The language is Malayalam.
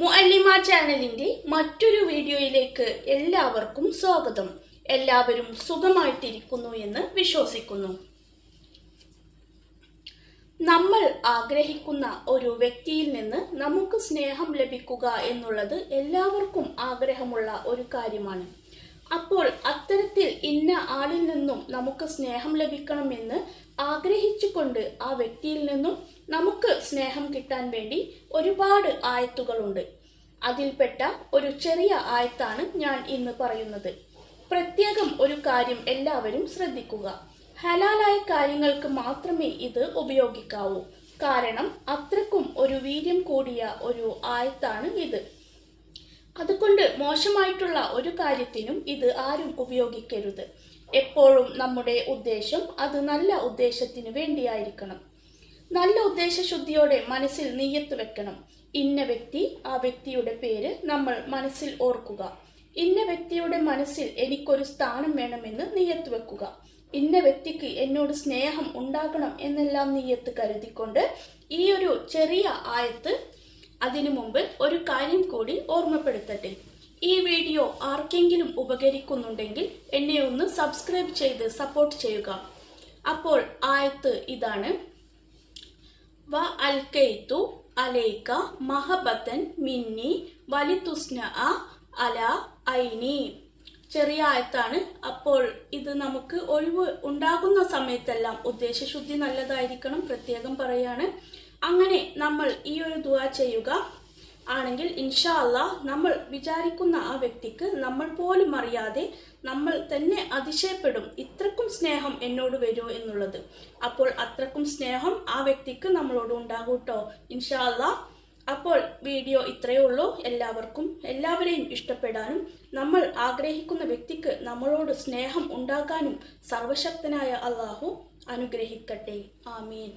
മുഅല്ലിമ ചാനലിന്റെ മറ്റൊരു വീഡിയോയിലേക്ക് എല്ലാവർക്കും സ്വാഗതം. എല്ലാവരും സുഖമായിട്ടിരിക്കുന്നു എന്ന് വിശ്വസിക്കുന്നു. നമ്മൾ ആഗ്രഹിക്കുന്ന ഒരു വ്യക്തിയിൽ നിന്ന് നമുക്ക് സ്നേഹം ലഭിക്കുക എന്നുള്ളത് എല്ലാവർക്കും ആഗ്രഹമുള്ള ഒരു കാര്യമാണ്. അപ്പോൾ അത്തരത്തിൽ ഇന്ന ആളിൽ നിന്നും നമുക്ക് സ്നേഹം ലഭിക്കണമെന്ന് ആഗ്രഹിച്ചുകൊണ്ട് ആ വ്യക്തിയിൽ നിന്നും നമുക്ക് സ്നേഹം കിട്ടാൻ വേണ്ടി ഒരുപാട് ആയത്തുകളുണ്ട്. അതിൽപ്പെട്ട ഒരു ചെറിയ ആയത്താണ് ഞാൻ ഇന്ന് പറയുന്നത്. പ്രത്യേകം ഒരു കാര്യം എല്ലാവരും ശ്രദ്ധിക്കുക. ഹലാലായ കാര്യങ്ങൾക്ക് മാത്രമേ ഇത് ഉപയോഗിക്കാവൂ. കാരണം അത്രക്കും ഒരു വീര്യം കൂടിയ ഒരു ആയത്താണ് ഇത്. അതുകൊണ്ട് മോശമായിട്ടുള്ള ഒരു കാര്യത്തിനും ഇത് ആരും ഉപയോഗിക്കരുത്. എപ്പോഴും നമ്മുടെ ഉദ്ദേശം അത് നല്ല ഉദ്ദേശത്തിന് വേണ്ടിയായിരിക്കണം. നല്ല ഉദ്ദേശശുദ്ധിയോടെ മനസ്സിൽ നീയത്ത് വെക്കണം. ഇന്ന വ്യക്തി ആ വ്യക്തിയുടെ പേര് നമ്മൾ മനസ്സിൽ ഓർക്കുക. ഇന്ന വ്യക്തിയുടെ മനസ്സിൽ എനിക്കൊരു സ്ഥാനം വേണമെന്ന് നീയത്ത് വെക്കുക. ഇന്ന വ്യക്തിക്ക് എന്നോട് സ്നേഹം ഉണ്ടാകണം എന്നെല്ലാം നീയത്ത് കരുതിക്കൊണ്ട് ഈ ഒരു ചെറിയ ആയത്ത് അതിനു മുമ്പ് ഒരു കാര്യം കൂടി ഓർമ്മപ്പെടുത്തട്ടെ. ഈ വീഡിയോ ആർക്കെങ്കിലും ഉപകരിക്കുന്നുണ്ടെങ്കിൽ എന്നെ ഒന്ന് സബ്സ്ക്രൈബ് ചെയ്ത് സപ്പോർട്ട് ചെയ്യുക. അപ്പോൾ ആയത്ത് ഇതാണ്. വ അൽക്കൈത്തു അലൈക മഹബത്തൻ മിന്നി വലിതുസ്ന അല ഐനി. ചെറിയ ആയത്താണ്. അപ്പോൾ ഇത് നമുക്ക് ഒഴിവ് ഉണ്ടാകുന്ന സമയത്തെല്ലാം ഉദ്ദേശശുദ്ധി നല്ലതായിരിക്കണം പ്രത്യേകം പറയാണ്. അങ്ങനെ നമ്മൾ ഈ ഒരു ദുആ ചെയ്യുക. ആണെങ്കിൽ ഇൻഷാ അല്ലാ നമ്മൾ വിചാരിക്കുന്ന ആ വ്യക്തിക്ക് നമ്മൾ പോലും അറിയാതെ നമ്മൾ തന്നെ അതിശയപ്പെടും ഇത്രക്കും സ്നേഹം എന്നോട് വരുമോ എന്നുള്ളത്. അപ്പോൾ അത്രക്കും സ്നേഹം ആ വ്യക്തിക്ക് നമ്മളോട് ഉണ്ടാകും കേട്ടോ ഇൻഷാ അല്ലാ അപ്പോൾ വീഡിയോ ഇത്രയേ ഉള്ളൂ. എല്ലാവർക്കും എല്ലാവരെയും ഇഷ്ടപ്പെടാനും നമ്മൾ ആഗ്രഹിക്കുന്ന വ്യക്തിക്ക് നമ്മളോട് സ്നേഹം ഉണ്ടാക്കാനും സർവശക്തനായ അള്ളാഹു അനുഗ്രഹിക്കട്ടെ. ആമീൻ.